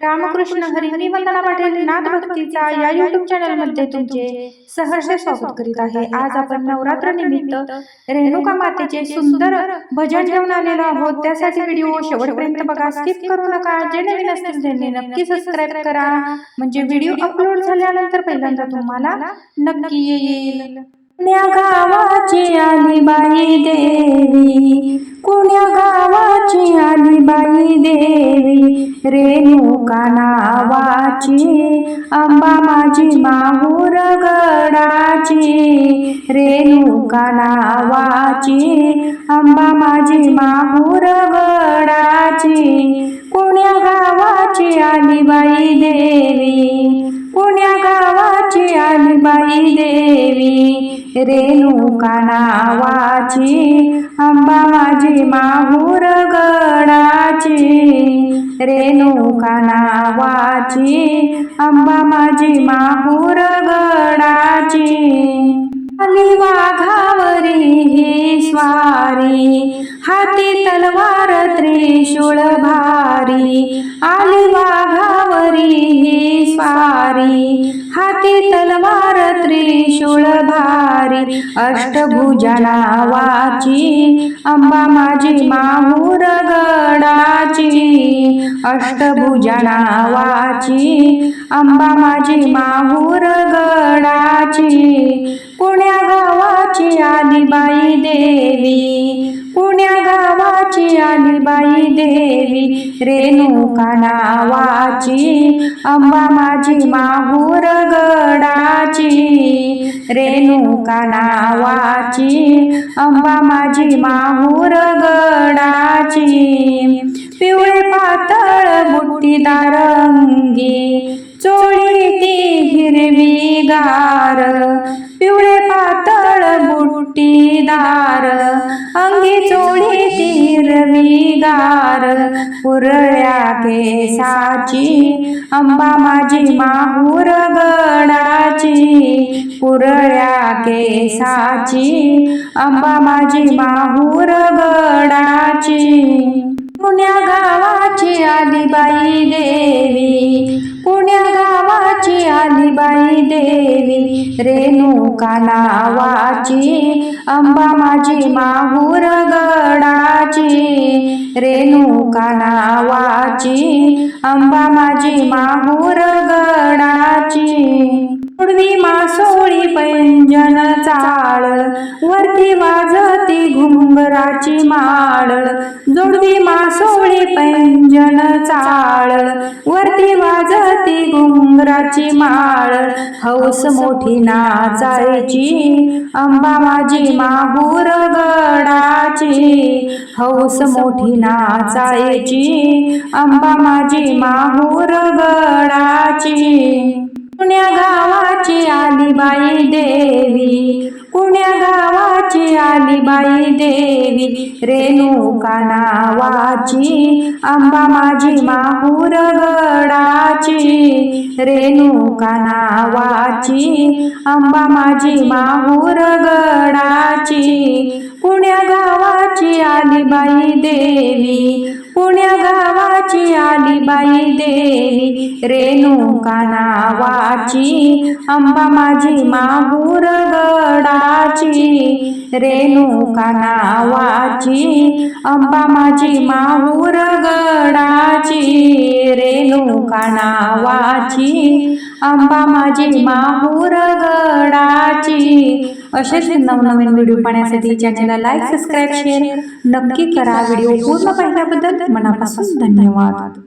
रामकृष्ण हरी वंदना पाटील नाथ भक्तीचा या युट्यूब चॅनलमध्ये तुमचे सहर्ष स्वागत करीत आहे. आज आपण नवरात्र निमित्त रेणुका मातेचे सुंदर भजन घेऊन आलेलो आहोत. त्यासाठी व्हिडिओ शेवटपर्यंत बघा. स्किप करू नका. जे नवीन असतील त्यांनी नक्की सबस्क्राईब करा. म्हणजे व्हिडिओ अपलोड झाल्यानंतर पहिल्यांदा तुम्हाला नक्की येईल. गावाची आली बाई देवी? कुण्या गावाची नावाची बाई देवी रेणुका नावाची अंबा माझी माहूर गडाची रेणुका नावाची अंबा माझी माहूर गडाची. कुण्या गावाची आली देवी पुण्या गावा आली देवी. रेणुका नावाची अंबा माझी माहूर गडाची. रेणुका नावाची अंबा माझी माहूर गडाची. आली वाघावरी ही स्वारी हाती तलवार त्रिशूळ भारी. आली वाघावरी ही स्वारी. हाती तलवार त्रिशूळ भारी. अष्टभुजा नावाची अंबा माझी माहूर गडाची. अष्टभुजा नावाची अंबा माझी माहूर गडाची. पुणे रेणुका नावाची अंबा माझी माहूर गडाची. रेणुका नावाची अंबा माझी माहूर गडाची. पिवळे पातळ बुट्टीदार अंगी चोळी ती हिरवी गार. पिवळे पातळ बुट्टीदार अंगी चोळी हिरवी गार पुरळ्या केसाची. अंबा माझी माहूर गडाची पुरळ्या केसाची. अंबा माझी माहूर गडाची. पुण्या गावाची आली बाई देवी पुण्या गावाची आली बाई देवी. रेणुका नावाची अंबा माझी माहूर रेणुका नावाची अंबा माझी माहूर गडा वरती वाजती घुंगराची माळ. जोडवी मासोळी पैंजन चाळ. वरती वाजती घुंगराची माळ. हौस मोठी नाचायची अंबा माझी माहूर गडाची. हौस मोठी नाचायची अंबा माझी माहूर गडाची. पुण्या गावाची आली बाई देवी पुण्या गावाची आली बाई देवी रेणुका नावाची अंबा माझी माहूर गडाची रेणुका नावाची अंबा माझी माहूर गडाची. पुण्या गावाची आली बाई देवी पुण्या गावाची आली देवी रेणुका नावाची अंबा माझी माहूर गडाची रेणुका नावाची अंबा माझी माहूर गडाची रेणुका नावाची अंबा माझी माहूर गडाची. असेच नवनवीन व्हिडिओ पाहण्यासाठी चॅनलला लाईक सबस्क्राईब शेअर नक्की करा. व्हिडिओ पूर्ण पाहिल्याबद्दल मनापासून धन्यवाद.